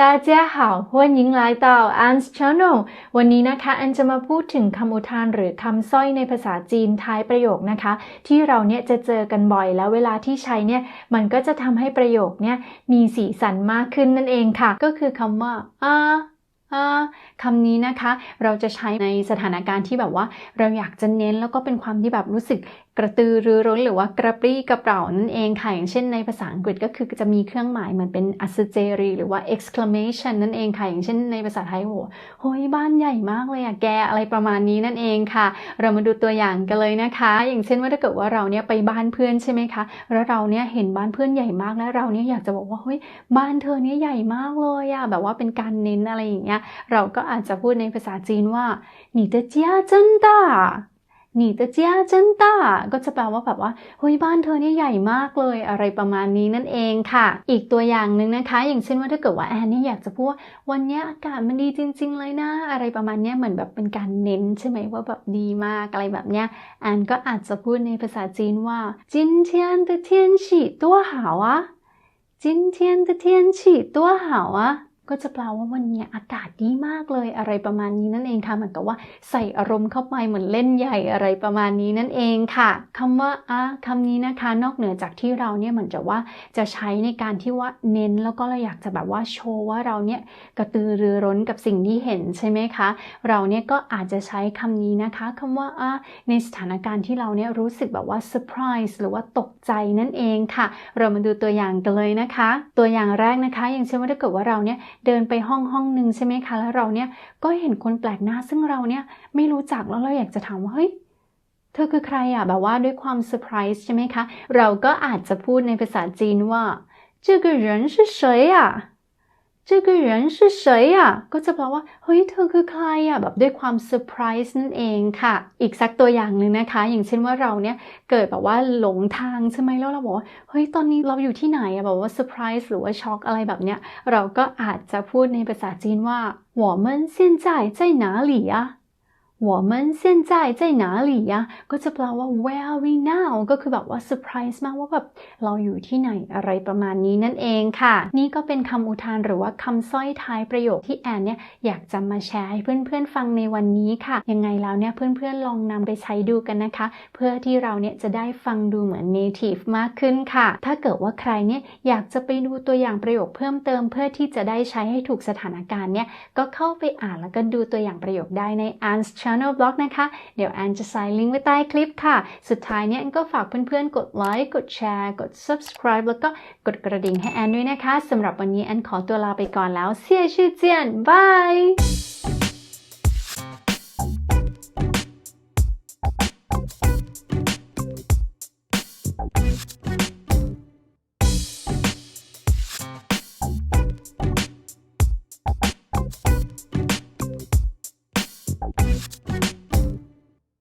大家好，欢迎来到 Anne's Channel วันนี้นะคะอันจะมาพูดถึงคำอุทานหรือคำสร้อยในภาษาจีนท้ายประโยคนะคะ ที่เราเนี่ยจะเจอกันบ่อยแล้วเวลาที่ใช้เนี่ยมันก็จะทำให้ประโยคเนี่ยมีสีสันมากขึ้นนั่นเองค่ะ ก็คือคำว่าอ่าอ่าคำนี้นะคะ เราจะใช้ในสถานการณ์ที่แบบว่า เราอยากจะเน้นแล้วก็เป็นความที่แบบรู้สึก กระตือรือร้นหรือว่ากระปรี้กระเป๋านั่นเองค่ะอย่างเช่นในภาษาอังกฤษก็คือจะมีเครื่องหมายเหมือนเป็นอัศเจรีหรือว่า exclamation นั่นเองค่ะอย่างเช่นในภาษาไทยโหฮ้ยบ้านใหญ่มากเลยอะแกอะไรประมาณนี้นั่นเองค่ะ เรามาดูตัวอย่างกันเลยนะคะ อย่างเช่นว่าถ้าเกิดว่าเราเนี่ยไปบ้านเพื่อนใช่ไหมคะแล้วเราเนี่ยเห็นบ้านเพื่อนใหญ่มากแล้วเราเนี่ยอยากจะบอกว่าเฮ้ยบ้านเธอเนี่ยใหญ่มากเลยอะแบบว่าเป็นการเน้นอะไรอย่างเงี้ยเราก็อาจจะพูดในภาษาจีนว่า你的家真大 หนีตตเจียเจนต้าก็จะแปลว่าแบบว่าเฮ้ยบ้านเธอนี่ใหญ่มากเลยอะไรประมาณนี้นั่นเองค่ะ อีกตัวอย่างหนึ่งนะคะ อย่างเช่นว่าถ้าเกิดว่าแอนนี่อยากจะพูดว่าวันนี้อากาศมันดีจริง ๆ เลยนะ อะไรประมาณนี้เหมือนแบบเป็นการเน้นใช่ไหมว่าแบบดีมากอะไรแบบเนี้ยแอนก็อาจจะพูดในภาษาจีนว่าจินเทียนเตเทียนฉีตัวหาวะจินเทียนเตเทียนฉีตัวหาวะ ก็จะแปลว่าวันนี้อากาศดีมากเลยอะไรประมาณนี้นั่นเองค่ะเหมือนกับว่าใส่อารมณ์เข้าไปเหมือนเล่นใหญ่อะไรประมาณนี้นั่นเองค่ะคำว่าอะคำนี้นะคะ นอกเหนือจากที่เราเนี่ยเหมือนจะว่าจะใช้ในการที่ว่าเน้นแล้วก็เราอยากจะแบบว่าโชว์ว่าเราเนี่ยกระตือรือร้นกับสิ่งที่เห็นใช่ไหมคะ เราเนี่ยก็อาจจะใช้คำนี้นะคะคำว่าอะในสถานการณ์ที่เราเนี่ยรู้สึกแบบว่าเซอร์ไพรส์หรือว่าตกใจนั่นเองค่ะ เรามาดูตัวอย่างกันเลยนะคะ ตัวอย่างแรกนะคะ อย่างเช่นว่าถ้าเกิดว่าเราเนี่ยเดินไปห้องห้องหนึ่งใช่ไหมคะ แล้วเราเนี่ยก็เห็นคนแปลกหน้า ซึ่งเราเนี่ยไม่รู้จักแล้วเราอยากจะถามว่าเฮ้ย เธอคือใครอ่ะแบบว่าด้วยความเซอร์ไพรส์ใช่ไหมคะ เราก็อาจจะพูดในภาษาจีนว่า这个人是谁呀 这个人是谁呀ก็จะแปลว่าเฮ้ยเธอคือใครอ่ะแบบด้วยความเซอร์ไพรส์นั่นเองค่ะ อีกสักตัวอย่างหนึ่งนะคะ อย่างเช่นว่าเราเนี่ยเกิดแบบว่าหลงทางใช่ไหมแล้วเราบอกว่าเฮ้ยตอนนี้เราอยู่ที่ไหนอะแบบว่าเซอร์ไพรส์หรือว่าช็อกอะไรแบบเนี้ย เราก็อาจจะพูดในภาษาจีนว่า我们现在在哪里呀 我们现在在哪里呀ก็จะแปลว่า where are we now ก็คือแบบว่าเซอร์ไพรส์มากว่าแบบเราอยู่ที่ไหนอะไรประมาณนี้นั่นเองค่ะ นี่ก็เป็นคำอุทานหรือว่าคำสร้อยท้ายประโยคที่แอนเนี่ยอยากจะมาแชร์ให้เพื่อนๆฟังในวันนี้ค่ะ ยังไงแล้วเนี่ยเพื่อนๆลองนำไปใช้ดูกันนะคะ เพื่อที่เราเนี่ยจะได้ฟังดูเหมือน native มากขึ้นค่ะ ถ้าเกิดว่าใครเนี่ยอยากจะไปดูตัวอย่างประโยคเพิ่มเติม เพื่อที่จะได้ใช้ให้ถูกสถานการณ์เนี่ยก็เข้าไปอ่านแล้วก็ดูตัวอย่างประโยคได้ใน Anne's Channel Blog นะคะ เดี๋ยวแอนจะใส่ลิงก์ไว้ใต้คลิปค่ะ สุดท้ายเนี่ยแอนก็ฝากเพื่อนๆ กดไลค์ กดแชร์ กด subscribe แล้วก็กดกระดิ่งให้แอนด้วยนะคะสำหรับวันนี้แอนขอตัวลาไปก่อนแล้วเสียชื่อเจียนบาย